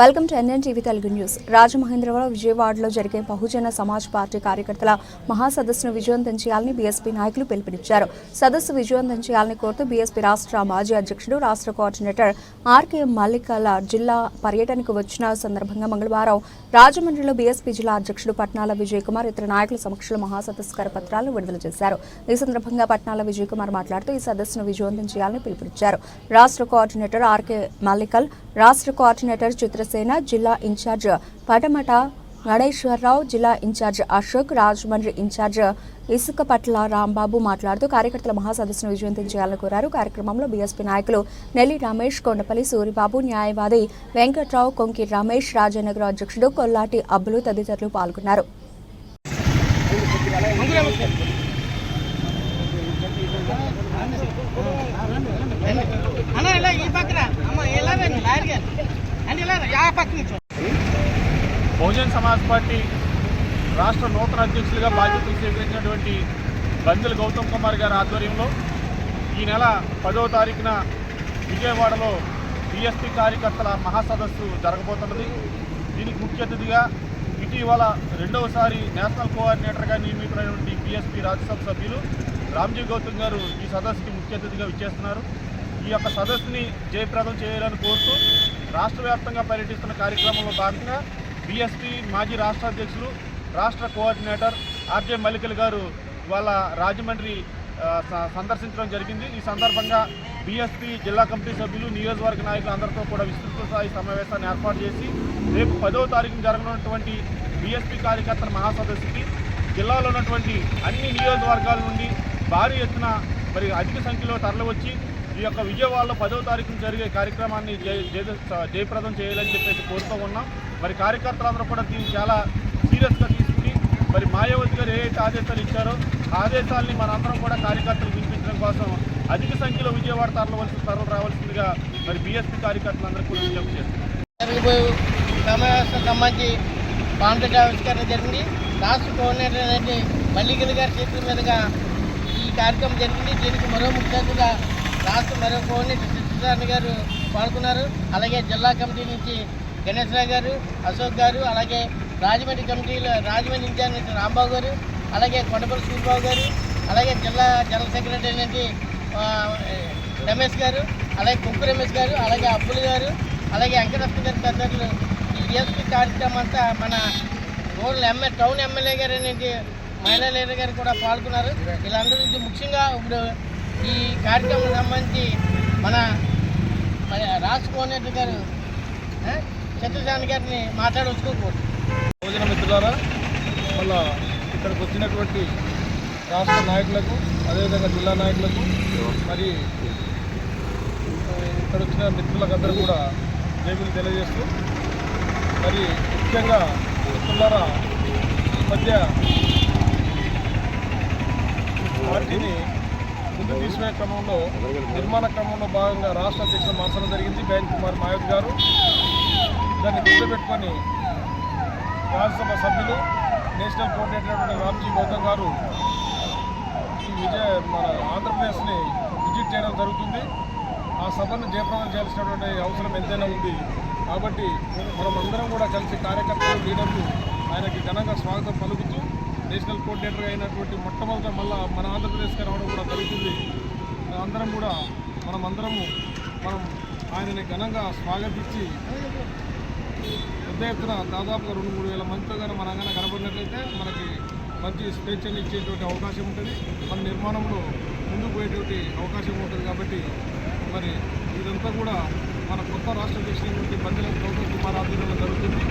Welcome to NN TV Telugu news. Rajamahendravaram విజయవాడలో జరిగే Bahujan Samaj party కార్యకర్తల మహాసదస్సును విజయవంతం చేయాలని బీఎస్పీ నాయకులు పిలుపునిచ్చారు. సదస్సు విజయవంతం చేయాలని కోరుతూ బీఎస్పీ రాష్ట్ర మాజీ అధ్యక్షుడు రాష్ట్ర కోఆర్డినేటర్ ఆర్కే మల్లికల జిల్లా పర్యటనకు వచ్చిన సందర్భంగా మంగళవారం రాజమండ్రిలో బీఎస్పీ జిల్లా అధ్యక్షుడు పట్నాల విజయ్ కుమార్ ఇతర నాయకుల సమక్షంలో మహాసదస్సు కరపత్రాలను విడుదల చేశారు. ఈ సందర్భంగా పట్నాల విజయ్ కుమార్ మాట్లాడుతూ ఈ సదస్సును విజయవంతం చేయాలని పిలుపునిచ్చారు. రాష్ట్ర కోఆర్డినేటర్ ఆర్కే మల్లికల్ రాష్ట్ర కోఆర్డినేటర్ చిత్ర సేన జిల్లా ఇన్ఛార్జ్ పటమట నడేశ్వరరావు జిల్లా ఇన్ఛార్జ్ అశోక్ రాజమండ్రి ఇన్ఛార్జ్ ఇసుక పట్ల రాంబాబు మాట్లాడుతూ కార్యకర్తల మహాసదస్సును విజయవంతం చేయాలని కోరారు కార్యక్రమంలో బీఎస్పీ నాయకులు నెల్లి రమేష్ కొండపల్లి సూరిబాబు న్యాయవాది వెంకట్రావు కొంకి రమేష్ రాజనగర్ అధ్యక్షుడు కొల్లాటి అబ్బులు తదితరులు పాల్గొన్నారు అన్న ఇలా ఈ పక్కన అమ్మ ఇలా రండి లారీ గారు అండి ఇలా రండి. ఆ పక్క నుంచి బహుజన్ సమాజ్ పార్టీ రాష్ట్ర నూతన అధ్యక్షులుగా బాధ్యతలు స్వీకరించినటువంటి బందెల గౌతమ్ కుమార్ గారి ఆధ్వర్యంలో ఈ నెల పదో తారీఖున విజయవాడలో బీఎస్పీ కార్యకర్తల మహాసదస్సు జరగబోతున్నది. దీనికి ముఖ్య అతిథిగా ఇటీవల రెండవసారి నేషనల్ కోఆర్డినేటర్గా నియమితులైనటువంటి బీఎస్పీ రాజ్యసభ సభ్యులు రామ్జీ గౌతమ్ గారు ఈ సదస్సుకి ముఖ్య అతిథిగా విచ్చేస్తున్నారు. ఈ యొక్క సదస్సుని జయప్రదం చేయాలని కోరుతూ రాష్ట్ర వ్యాప్తంగా పర్యటిస్తున్న కార్యక్రమంలో భాగంగా బీఎస్పీ మాజీ రాష్ట్ర అధ్యక్షులు రాష్ట్ర కోఆర్డినేటర్ ఆర్జే మల్లికల్ గారు ఇవాళ రాజమండ్రి స- సందర్శించడం జరిగింది. ఈ సందర్భంగా బీఎస్పీ జిల్లా కమిటీ సభ్యులు నియోజకవర్గ నాయకులు అందరితో కూడా విస్తృత స్థాయి సమావేశాన్ని ఏర్పాటు చేసి రేపు పదవ తారీఖున జరగనున్నటువంటి బీఎస్పీ కార్యకర్తల మహాసదస్సుకి జిల్లాలో ఉన్నటువంటి అన్ని నియోజకవర్గాల నుండి భారీ ఎత్తున మరి అధిక సంఖ్యలో తరలివచ్చి ఈ యొక్క విజయవాడలో పదో తారీఖున జరిగే కార్యక్రమాన్ని జయ జయ- జయప్రదం చేయాలని చెప్పేసి కోరుతూ ఉన్నాం. మరి కార్యకర్తలందరూ కూడా దీన్ని చాలా సీరియస్గా తీసుకుని మరి మాయావతి గారు ఏ ఆదేశాలు ఇచ్చారో ఆదేశాలని మనందరం కూడా కార్యకర్తలు వినిపించడం కోసం అధిక సంఖ్యలో విజయవాడ తరలవలసిన తరలు రావాల్సిందిగా మరి బీఎస్పీ కార్యకర్తలందరూ కూడా విజ్ఞప్తి చేస్తున్నారు. సమావేశం సంబంధించి కాంట్రాక్ట్ ఆవిష్కరణ జరిగింది. రాష్ట్ర గవర్నర్ అనేది మల్లికల్ గారి చేతుల మీదుగా ఈ కార్యక్రమం జరిగింది. దీనికి మరో ముఖ్యంగా రాష్ట్ర మరో కోఆర్డినేటర్ సత్యనారాయణ గారు పాల్గొన్నారు. అలాగే జిల్లా కమిటీ నుంచి గణేష్ రావు గారు అశోక్ గారు అలాగే రాజమండ్రి కమిటీలో రాజమండ్రి ఇన్ఛార్జ్ రాంబాబు గారు అలాగే కొండపల్లి సూరిబాబు గారు అలాగే జిల్లా జనరల్ సెక్రటరీ నుంచి రమేష్ గారు అలాగే కుక్కు రమేష్ గారు అలాగే అబ్బులు గారు అలాగే వెంకటరత్న గారి తదితరులు ఈ ఈఎస్పీ కార్యక్రమం అంతా మన రూరల్ ఎమ్మె టౌన్ ఎమ్మెల్యే గారు అనేది మహిళా లీడర్ గారు కూడా పాల్గొన్నారు. వీళ్ళందరి నుంచి ముఖ్యంగా ఇప్పుడు ఈ కార్యక్రమం సంబంధించి మన మన రాష్ట్ర కోఆర్డినేటర్ గారు చంద్రశాన్ గారిని మాట్లాడవచ్చుకోకూడదు భోజన మిత్రులారా మళ్ళా ఇక్కడికి వచ్చినటువంటి రాష్ట్ర నాయకులకు అదేవిధంగా జిల్లా నాయకులకు మరి ఇక్కడ వచ్చిన మిత్రులకందరూ కూడా జైబులు తెలియజేస్తూ మరి ముఖ్యంగా మిత్రులారా ఈ మధ్య పార్టీని ముందు తీసుకునే క్రమంలో నిర్మాణ క్రమంలో భాగంగా రాష్ట్ర అధ్యక్షులు మార్చడం జరిగింది. బ్యాంక్ కుమార్ మాయత్ గారు. దాన్ని గుర్తుపెట్టుకొని పెట్టుకొని రాజ్యసభ సభ్యులు నేషనల్ కోఆర్డినేటర్ రామ్జీ గౌతమ్ గారు ఈ విజయ మన ఆంధ్రప్రదేశ్ని విజిట్ చేయడం జరుగుతుంది. ఆ సభను జయప్రదం చేయాల్సినటువంటి అవసరం ఎంతైనా ఉంది. కాబట్టి మనం అందరం కూడా కలిసి కార్యకర్తలు లీడర్లు ఆయనకి ఘనంగా స్వాగతం పలుకుతూ నేషనల్ కోఆర్డినేటర్ అయినటువంటి మొట్టమొదట మళ్ళా మన ఆంధ్రప్రదేశ్కి రావడం కూడా జరుగుతుంది అందరం కూడా మనం అందరము మనం ఆయనని ఘనంగా స్వాగతించి పెద్ద ఎత్తున దాదాపుగా రెండు మూడు వేల మందితో కానీ మన అంగన కనబడినట్లయితే మనకి మంచి స్వేచ్ఛను ఇచ్చేటువంటి అవకాశం ఉంటుంది. మన నిర్మాణంలో ముందుకు పోయేటువంటి అవకాశం ఉంటుంది కాబట్టి మరి ఇదంతా కూడా మన కొత్త రాష్ట్ర అధ్యక్షులైనటువంటి బందెల గౌతమ్ కుమార్ ఆధ్వర్యంలో జరుగుతుంది.